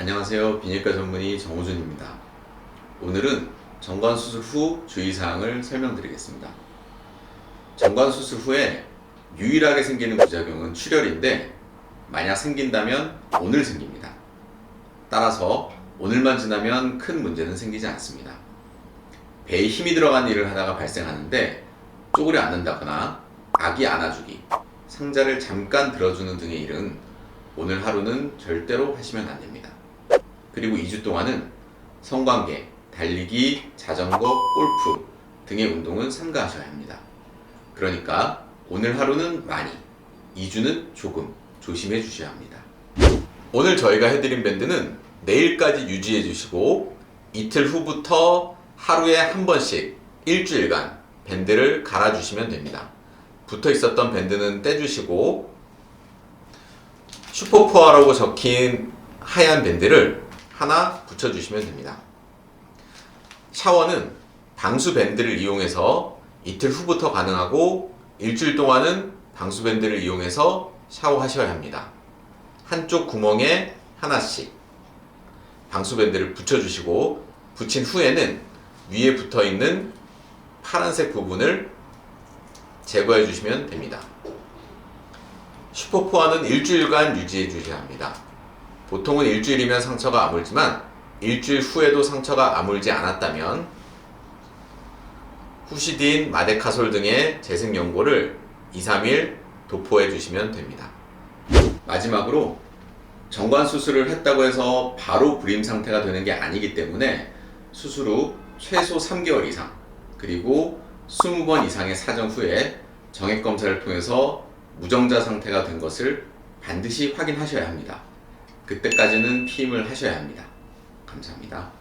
안녕하세요. 비뇨기과 전문의 정호준입니다. 오늘은 정관 수술 후 주의사항을 설명드리겠습니다. 정관 수술 후에 유일하게 생기는 부작용은 출혈인데 만약 생긴다면 오늘 생깁니다. 따라서 오늘만 지나면 큰 문제는 생기지 않습니다. 배에 힘이 들어간 일을 하다가 발생하는데 쪼그려 앉는다거나 아기 안아주기, 상자를 잠깐 들어주는 등의 일은 오늘 하루는 절대로 하시면 안 됩니다. 그리고 2주 동안은 성관계, 달리기, 자전거, 골프 등의 운동은 삼가하셔야 합니다. 그러니까 오늘 하루는 많이, 2주는 조금 조심해 주셔야 합니다. 오늘 저희가 해드린 밴드는 내일까지 유지해 주시고 이틀 후부터 하루에 한 번씩 일주일간 밴드를 갈아주시면 됩니다. 붙어 있었던 밴드는 떼주시고 슈퍼포어라고 적힌 하얀 밴드를 하나 붙여주시면 됩니다. 샤워는 방수 밴드를 이용해서 이틀 후부터 가능하고 일주일 동안은 방수 밴드를 이용해서 샤워하셔야 합니다. 한쪽 구멍에 하나씩 방수 밴드를 붙여주시고 붙인 후에는 위에 붙어 있는 파란색 부분을 제거해 주시면 됩니다. 슈퍼포화는 일주일간 유지해 주셔야 합니다. 보통은 일주일이면 상처가 아물지만 일주일 후에도 상처가 아물지 않았다면 후시딘, 마데카솔 등의 재생 연고를 2, 3일 도포해 주시면 됩니다. 마지막으로 정관 수술을 했다고 해서 바로 불임 상태가 되는 게 아니기 때문에 수술 후 최소 3개월 이상 그리고 20번 이상의 사정 후에 정액 검사를 통해서 무정자 상태가 된 것을 반드시 확인하셔야 합니다. 그때까지는 피임을 하셔야 합니다. 감사합니다.